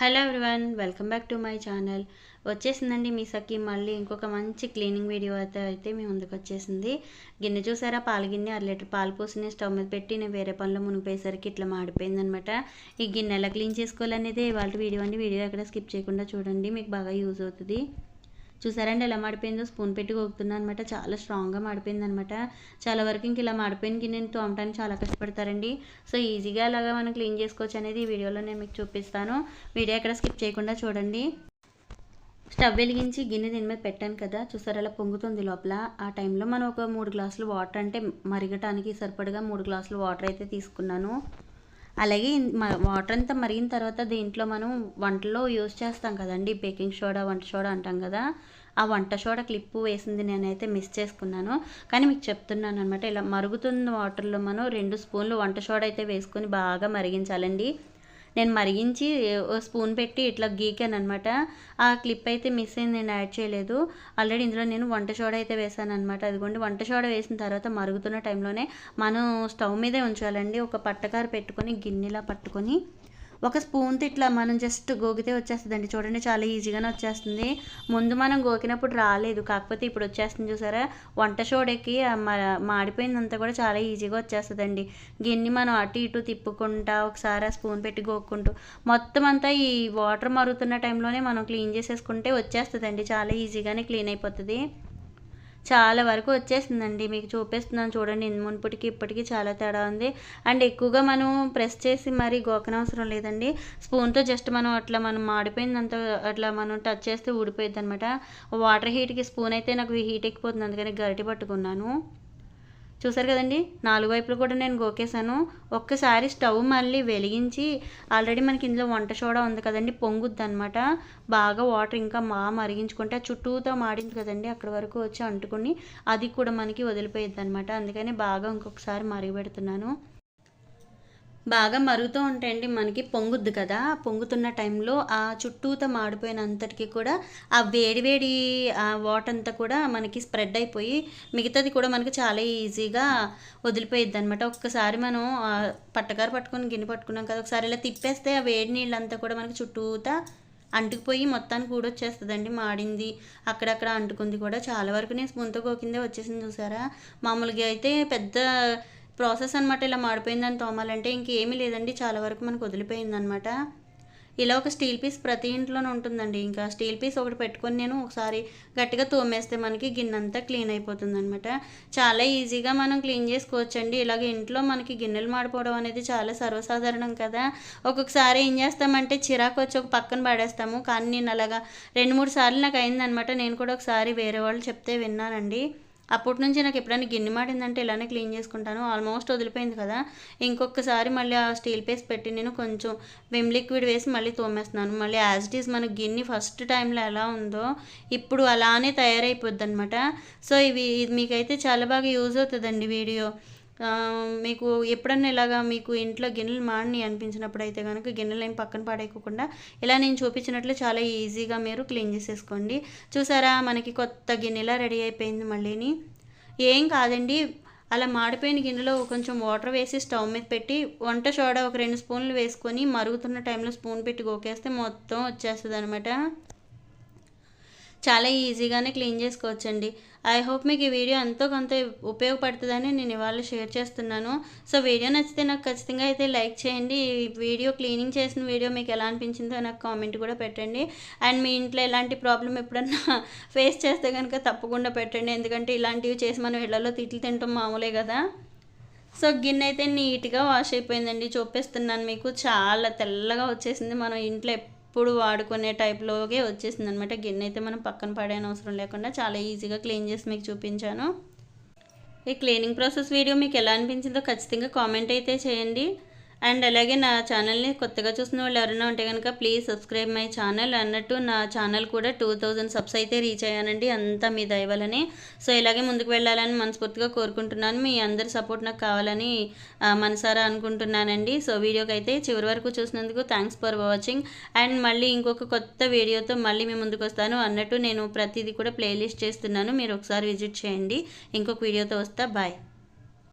Hello everyone welcome back to my channel. వచ్చేసిందండి మీ సఖి మళ్ళీ ఇంకొక మంచి క్లీనింగ్ వీడియో అయితే అయితే మీ ముందుకు వచ్చేసింది. గిన్నె చూసారా? పాల గిన్నె అర లీటర్ పాలు పోసిన స్టవ్ మీద పెట్టి నేను వేరే పనులు మునిగిపోయేసరికి ఇట్లా మాడిపోయింది అనమాట ఈ గిన్నె ఎలా క్లీన్ చేసుకోవాలనేది వాళ్ళ వీడియో అండి. వీడియో ఎక్కడ స్కిప్ చేయకుండా చూడండి. మీకు బాగా యూజ్ అవుతుంది. చూసారండి ఎలా మాడిపోయిందో? స్పూన్ పెట్టి గోగుతున్నాను అనమాట చాలా స్ట్రాంగ్గా మాడిపోయింది అనమాట చాలా వరకు ఇంక ఇలా మాడిపోయిన గిన్నెని తోమటానికి చాలా కష్టపడతారండి. సో ఈజీగా అలాగా మనం క్లీన్ చేసుకోవచ్చు అనేది ఈ వీడియోలో నేను మీకు చూపిస్తాను. వీడియో ఎక్కడ స్కిప్ చేయకుండా చూడండి. స్టవ్ వెలిగించి గిన్నె దీని మీద పెట్టాను కదా. చూసారు అలా పొంగుతుంది లోపల. ఆ టైంలో మనం ఒక మూడు గ్లాసులు వాటర్ అంటే మరిగటానికి సరిపడగా మూడు గ్లాసులు వాటర్ అయితే తీసుకున్నాను. అలాగే వాటర్ అంతా మరిగిన తర్వాత దీంట్లో మనం వంటలో యూజ్ చేస్తాం కదండి. బేకింగ్ సోడా వంట సోడా అంటాం కదా. ఆ వంట సోడా క్లిప్పు వేసింది నేనైతే మిస్ చేసుకున్నాను. కానీ మీకు చెప్తున్నాను అనమాట ఇలా మరుగుతున్న వాటర్లో మనం రెండు స్పూన్లు వంట సోడా అయితే వేసుకొని బాగా మరిగించాలండి. నేను మరిగించి స్పూన్ పెట్టి ఇట్లా గీకాను అనమాట ఆ క్లిప్ అయితే మిస్ అయింది నేను యాడ్ చేయలేదు. ఆల్రెడీ ఇందులో నేను వంట సోడా అయితే వేసాను అనమాట అదిగోండి వంట సోడా వేసిన తర్వాత మరుగుతున్న టైంలోనే మనం స్టవ్ మీదే ఉంచాలండి. ఒక పట్టకారు పెట్టుకొని గిన్నెలా పట్టుకొని ఒక స్పూన్తో ఇట్లా మనం జస్ట్ గోకితే వచ్చేస్తుందండి. చూడండి చాలా ఈజీగానే వచ్చేస్తుంది. ముందు మనం గోకినప్పుడు రాలేదు. కాకపోతే ఇప్పుడు వచ్చేస్తుంది చూసారా? వంట షోడెక్కి మాడిపోయిందంతా కూడా చాలా ఈజీగా వచ్చేస్తుందండి. గిన్నె మనం అటు ఇటు తిప్పుకుంటా ఒకసారి ఆ స్పూన్ పెట్టి గోక్కుంటూ మొత్తం అంతా ఈ వాటర్ మరుగుతున్న టైంలోనే మనం క్లీన్ చేసేసుకుంటే వచ్చేస్తుందండి. చాలా ఈజీగానే క్లీన్ అయిపోతుంది. చాలా వరకు వచ్చేసిందండి. మీకు చూపిస్తున్నాను చూడండి. మునుపటికి ఇప్పటికీ చాలా తేడా ఉంది. అండ్ ఎక్కువగా మనం ప్రెస్ చేసి మరీ గోకనవసరం లేదండి. స్పూన్తో జస్ట్ మనం అట్లా మనం మాడిపోయిందంత అట్లా మనం టచ్ చేస్తే ఊడిపోయింది అనమాట వాటర్ హీట్కి స్పూన్ అయితే నాకు హీట్ ఎక్కిపోతుంది. అందుకని గరిటి పట్టుకున్నాను. చూసారు కదండి? నాలుగు వైపులు కూడా నేను గోకేసాను ఒక్కసారి స్టవ్ మళ్ళీ వెలిగించి ఆల్రెడీ మనకి ఇందులో వంట సోడా ఉంది కదండి పొంగుద్ది అనమాట బాగా వాటర్ ఇంకా మా మరిగించుకుంటే చుట్టూతో మాడింది కదండి అక్కడ వరకు వచ్చి అంటుకుని అది కూడా మనకి వదిలిపోయింది అనమాట అందుకని బాగా ఇంకొకసారి మరిగిపెడుతున్నాను బాగా మరుగుతూ ఉంటాయండి మనకి పొంగుద్ది కదా. పొంగుతున్న టైంలో ఆ చుట్టూత మాడిపోయినంతటికి కూడా ఆ వేడివేడి ఆ వాటర్ అంతా కూడా మనకి స్ప్రెడ్ అయిపోయి మిగతాది కూడా మనకి చాలా ఈజీగా వదిలిపోయిద్ది అనమాట ఒక్కసారి మనం పట్టకారు పట్టుకొని గిన్నె పట్టుకున్నాం కదా ఒకసారి ఇలా తిప్పేస్తే ఆ వేడి నీళ్ళంతా కూడా మనకి చుట్టూత అంటుకుపోయి మొత్తానికి కూడా వచ్చేస్తుందండి మాడింది అక్కడక్కడ అంటుకుంది కూడా. చాలా వరకు నేను స్పూన్తో గోకిందే వచ్చేసింది చూసారా. మామూలుగా అయితే పెద్ద ప్రాసెస్ అనమాట ఇలా మాడిపోయిందని తోమాలంటే ఇంకేమీ లేదండి చాలా వరకు మనకు వదిలిపోయిందనమాట ఇలా ఒక స్టీల్ పీస్ ప్రతి ఇంట్లోనే ఉంటుందండి. ఇంకా స్టీల్ పీస్ ఒకటి పెట్టుకొని నేను ఒకసారి గట్టిగా తోమేస్తే మనకి గిన్నెంతా క్లీన్ అయిపోతుంది అనమాట చాలా ఈజీగా మనం క్లీన్ చేసుకోవచ్చండి. ఇలాగ ఇంట్లో మనకి గిన్నెలు మాడిపోవడం అనేది చాలా సర్వసాధారణం కదా. ఒక్కొక్కసారి ఏం చేస్తామంటే చిరాకు వచ్చి ఒక పక్కన పడేస్తాము. కానీ నేను అలాగా రెండు మూడు సార్లు నాకు అయిందనమాట నేను కూడా ఒకసారి వేరే వాళ్ళు చెప్తే విన్నానండి. అప్పటి నుంచి నాకు ఎప్పుడైనా గిన్నె మాడిందంటే ఇలానే క్లీన్ చేసుకుంటాను. ఆల్మోస్ట్ వదిలిపోయింది కదా. ఇంకొకసారి మళ్ళీ ఆ స్టీల్ పేస్ పెట్టి నేను కొంచెం విమ్ లిక్విడ్ వేసి మళ్ళీ తోమేస్తున్నాను. మళ్ళీ యాజ్ ఇట్ ఈస్ మన గిన్నె ఫస్ట్ టైంలో ఎలా ఉందో ఇప్పుడు అలానే తయారైపోద్ది అనమాట సో ఇవి ఇది మీకైతే చాలా బాగా యూజ్ అవుతుందండి వీడియో. మీకు ఎప్పుడన్నా ఇలాగా మీకు ఇంట్లో గిన్నెలు మాడిని అనిపించినప్పుడు అయితే కనుక గిన్నెలు ఏం పక్కన పాడేయకుండా ఇలా నేను చూపించినట్లు చాలా ఈజీగా మీరు క్లీన్ చేసేసుకోండి. చూసారా? మనకి కొత్త గిన్నెలా రెడీ అయిపోయింది మళ్ళీని. ఏం కాదండి. అలా మాడిపోయిన గిన్నెలో కొంచెం వాటర్ వేసి స్టవ్ మీద పెట్టి వంట సోడా ఒక రెండు స్పూన్లు వేసుకొని మరుగుతున్న టైంలో స్పూన్ పెట్టి గోకేస్తే మొత్తం వచ్చేస్తుంది అనమాట చాలా ఈజీగానే క్లీన్ చేసుకోవచ్చండి. ఐ హోప్ మీకు ఈ వీడియో ఎంతో కొంత ఉపయోగపడుతుందని నేను ఇవాళ షేర్ చేస్తున్నాను. సో వీడియో నచ్చితే నాకు ఖచ్చితంగా అయితే లైక్ చేయండి. ఈ వీడియో క్లీనింగ్ చేసిన వీడియో మీకు ఎలా అనిపించిందో నాకు కామెంట్ కూడా పెట్టండి. అండ్ మీ ఇంట్లో ఎలాంటి ప్రాబ్లం ఎప్పుడన్నా ఫేస్ చేస్తే కనుక తప్పకుండా పెట్టండి. ఎందుకంటే ఇలాంటివి చేసి మనం ఇళ్ళలో తిట్లు తింటాం మామూలే కదా. సో గిన్నె అయితే నీట్గా వాష్ అయిపోయిందండి. చూపిస్తున్నాను మీకు. చాలా తెల్లగా వచ్చేసింది. మనం ఇంట్లో ఎప్పుడు వాడుకునే టైప్లోగే వచ్చేసింది అనమాట గిన్నె అయితే మనం పక్కన పడేన అవసరం లేకుండా చాలా ఈజీగా క్లీన్ చేసి మీకు చూపించాను. ఈ క్లీనింగ్ ప్రాసెస్ వీడియో మీకు ఎలా అనిపించిందో ఖచ్చితంగా కామెంట్ అయితే చేయండి. అండ్ అలాగే నా ఛానల్ని కొత్తగా చూసిన వాళ్ళు ఎవరైనా ఉంటే కనుక ప్లీజ్ సబ్స్క్రైబ్ మై ఛానల్ అన్నట్టు నా ఛానల్ కూడా టూ థౌజండ్ సబ్స్ అయితే రీచ్ అయ్యానండి అంతా మీ దయవలని సో ఇలాగే ముందుకు వెళ్ళాలని మనస్ఫూర్తిగా కోరుకుంటున్నాను. మీ అందరి సపోర్ట్ నాకు కావాలని మనసారా అనుకుంటున్నానండి. సో వీడియోకి అయితే చివరి వరకు చూసినందుకు థ్యాంక్స్ ఫర్ వాచింగ్ అండ్ మళ్ళీ ఇంకొక కొత్త వీడియోతో మళ్ళీ మీ ముందుకు వస్తాను అన్నట్టు నేను ప్రతిదీ కూడా ప్లేలిస్ట్ చేస్తున్నాను. మీరు ఒకసారి విజిట్ చేయండి. ఇంకొక వీడియోతో వస్తా. బాయ్